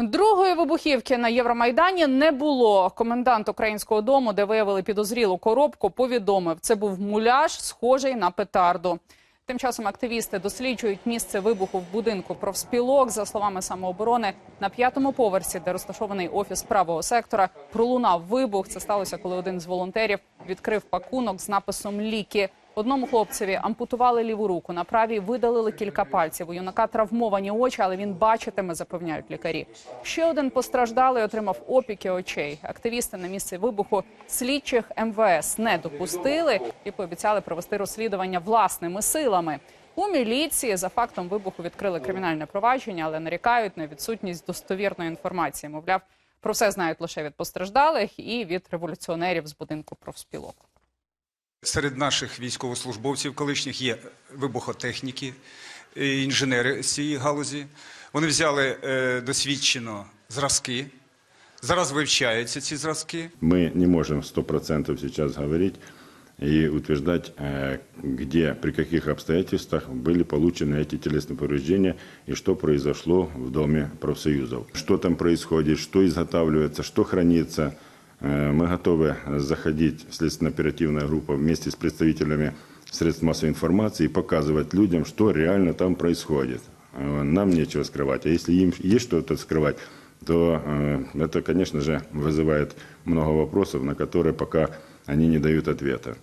Другої вибухівки на Євромайдані не було. Комендант українського дому, де виявили підозрілу коробку, повідомив, це був муляж, схожий на петарду. Тим часом активісти досліджують місце вибуху в будинку профспілок. За словами самооборони, на п'ятому поверсі, де розташований офіс правого сектора, пролунав вибух. Це сталося, коли один з волонтерів відкрив пакунок з написом Ліки. Одному хлопцеві ампутували ліву руку, на правій видалили кілька пальців. У юнака травмовані очі, але він бачитиме, запевняють лікарі. Ще один постраждалий отримав опіки очей. Активісти на місці вибуху слідчих МВС не допустили і пообіцяли провести розслідування власними силами. У міліції за фактом вибуху відкрили кримінальне провадження, але нарікають на відсутність достовірної інформації. Мовляв, про все знають лише від постраждалих і від революціонерів з будинку профспілок Серед наших військовослужбовців колишніх є вибухотехніки, е, інженери з цієї галузі. Вони взяли е, досвідчено зразки. Зараз вивчаються ці зразки. Мы не можем сто процентов сейчас говорить и утверждать, э, где, при каких обстоятельствах были получены эти телесные повреждения и что произошло в Доме профсоюзов. Что там происходит, что изготавливается, что хранится. Э, Мы готовы заходить, следственно-оперативная группа, вместе с представителями средств массовой информации и показывать людям, что реально там происходит. Э, Нам нечего скрывать. А если им есть что-то скрывать, то э, это, конечно же, вызывает много вопросов, на которые пока они не дают ответа.